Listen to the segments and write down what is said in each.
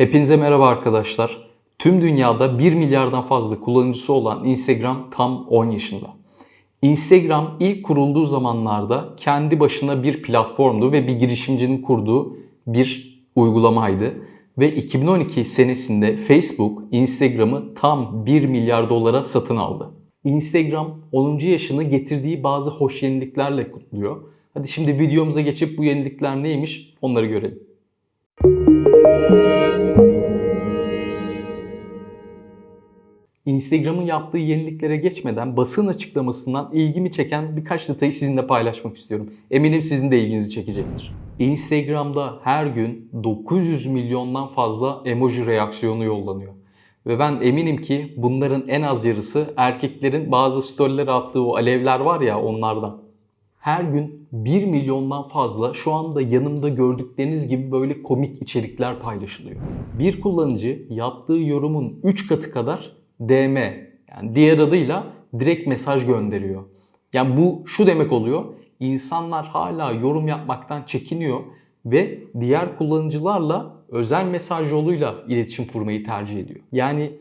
Hepinize merhaba arkadaşlar. Tüm dünyada 1 milyardan fazla kullanıcısı olan Instagram tam 10 yaşında. Instagram ilk kurulduğu zamanlarda kendi başına bir platformdu ve bir girişimcinin kurduğu bir uygulamaydı. Ve 2012 senesinde Facebook Instagram'ı tam 1 milyar dolara satın aldı. Instagram 10. yaşını getirdiği bazı hoş yeniliklerle kutluyor. Hadi şimdi videomuza geçip bu yenilikler neymiş onları görelim. Instagram'ın yaptığı yeniliklere geçmeden basın açıklamasından ilgimi çeken birkaç detayı sizinle paylaşmak istiyorum. Eminim sizin de ilginizi çekecektir. Instagram'da her gün 900 milyondan fazla emoji reaksiyonu yollanıyor. Ve ben eminim ki bunların en az yarısı erkeklerin bazı storylere attığı o alevler var ya onlardan. Her gün 1 milyondan fazla şu anda yanımda gördükleriniz gibi böyle komik içerikler paylaşılıyor. Bir kullanıcı yaptığı yorumun 3 katı kadar DM yani diğer adıyla direkt mesaj gönderiyor. Yani bu şu demek oluyor. İnsanlar hala yorum yapmaktan çekiniyor ve diğer kullanıcılarla özel mesaj yoluyla iletişim kurmayı tercih ediyor. Yani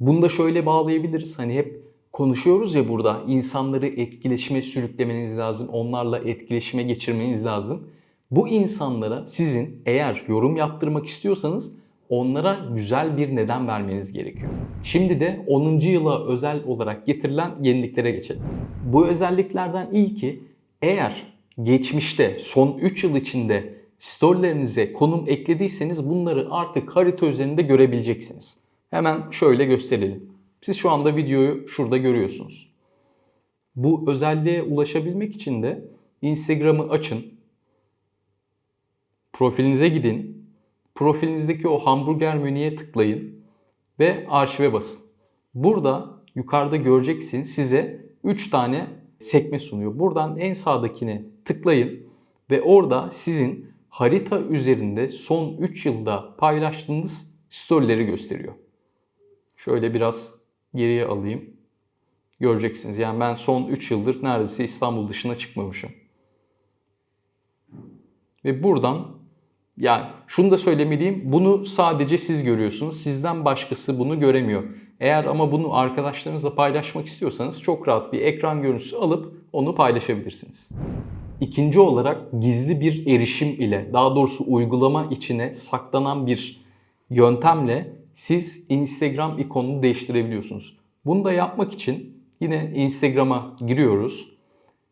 bunu da şöyle bağlayabiliriz. Hani hep konuşuyoruz ya burada insanları etkileşime sürüklemeniz lazım. Onlarla etkileşime geçirmeniz lazım. Bu insanlara sizin eğer yorum yaptırmak istiyorsanız onlara güzel bir neden vermeniz gerekiyor. Şimdi de 10. yıla özel olarak getirilen yeniliklere geçelim. Bu özelliklerden ilki eğer geçmişte son 3 yıl içinde storylerinize konum eklediyseniz bunları artık harita üzerinde görebileceksiniz. Hemen şöyle gösterelim. Siz şu anda videoyu şurada görüyorsunuz. Bu özelliğe ulaşabilmek için de Instagram'ı açın. Profilinize gidin. Profilinizdeki o hamburger menüye tıklayın ve arşive basın. Burada yukarıda göreceksiniz size 3 tane sekme sunuyor. Buradan en sağdakine tıklayın ve orada sizin harita üzerinde son 3 yılda paylaştığınız storyleri gösteriyor. Şöyle biraz geriye alayım. Göreceksiniz. Yani ben son 3 yıldır neredeyse İstanbul dışına çıkmamışım. Ve buradan yani şunu da söylemeliyim. Bunu sadece siz görüyorsunuz. Sizden başkası bunu göremiyor. Eğer ama bunu arkadaşlarınızla paylaşmak istiyorsanız çok rahat bir ekran görüntüsü alıp onu paylaşabilirsiniz. İkinci olarak gizli bir erişim ile daha doğrusu uygulama içine saklanan bir yöntemle siz Instagram ikonunu değiştirebiliyorsunuz. Bunu da yapmak için yine Instagram'a giriyoruz.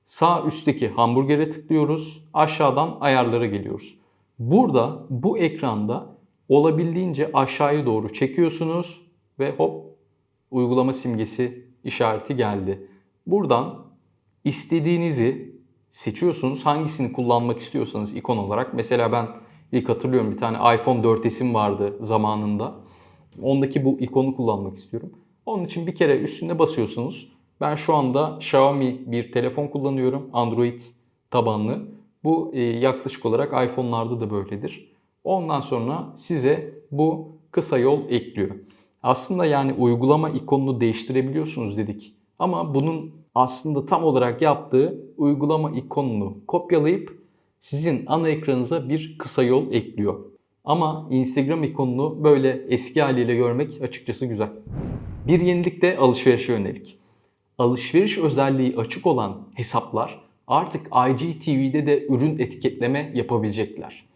Sağ üstteki hamburgere tıklıyoruz. Aşağıdan ayarlara geliyoruz. Burada bu ekranda olabildiğince aşağıya doğru çekiyorsunuz ve hop uygulama simgesi işareti geldi. Buradan istediğinizi seçiyorsunuz. Hangisini kullanmak istiyorsanız ikon olarak. Mesela ben ilk hatırlıyorum bir tane iPhone 4S'im vardı zamanında. Ondaki bu ikonu kullanmak istiyorum. Onun için bir kere üstüne basıyorsunuz. Ben şu anda Xiaomi bir telefon kullanıyorum. Android tabanlı. Bu e, yaklaşık olarak iPhone'larda da böyledir. Ondan sonra size bu kısa yol ekliyor. Aslında yani uygulama ikonunu değiştirebiliyorsunuz dedik. Ama bunun aslında tam olarak yaptığı uygulama ikonunu kopyalayıp sizin ana ekranınıza bir kısa yol ekliyor. Ama Instagram ikonunu böyle eski haliyle görmek açıkçası güzel. Bir yenilik de alışverişe yönelik. Alışveriş özelliği açık olan hesaplar artık IGTV'de de ürün etiketleme yapabilecekler.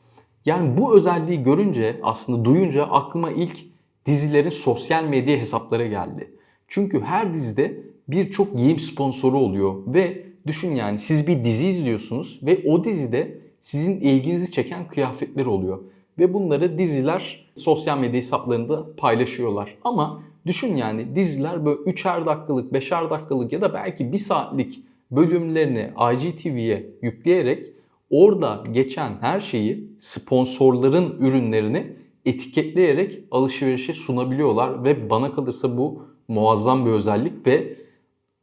Yani bu özelliği görünce aslında duyunca aklıma ilk dizilerin sosyal medya hesapları geldi. Çünkü her dizide birçok giyim sponsoru oluyor ve düşün yani siz bir dizi izliyorsunuz ve o dizide sizin ilginizi çeken kıyafetler oluyor. Ve bunları diziler sosyal medya hesaplarında paylaşıyorlar. Ama düşün yani diziler böyle 3'er dakikalık, 5'er dakikalık ya da belki 1 saatlik bölümlerini IGTV'ye yükleyerek orada geçen her şeyi sponsorların ürünlerini etiketleyerek alışverişe sunabiliyorlar ve bana kalırsa bu muazzam bir özellik ve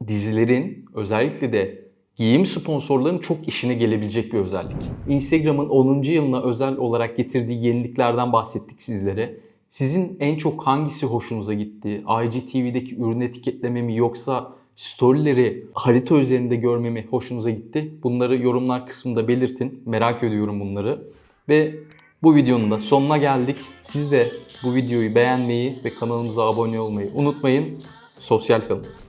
dizilerin özellikle de giyim sponsorlarının çok işine gelebilecek bir özellik. Instagram'ın 10. yılına özel olarak getirdiği yeniliklerden bahsettik sizlere. Sizin en çok hangisi hoşunuza gitti? IGTV'deki ürün etiketleme mi yoksa storyleri harita üzerinde görmemi hoşunuza gitti? Bunları yorumlar kısmında belirtin. Merak ediyorum bunları. Ve Bu videonun da sonuna geldik. Siz de bu videoyu beğenmeyi ve kanalımıza abone olmayı unutmayın. Sosyal kalın.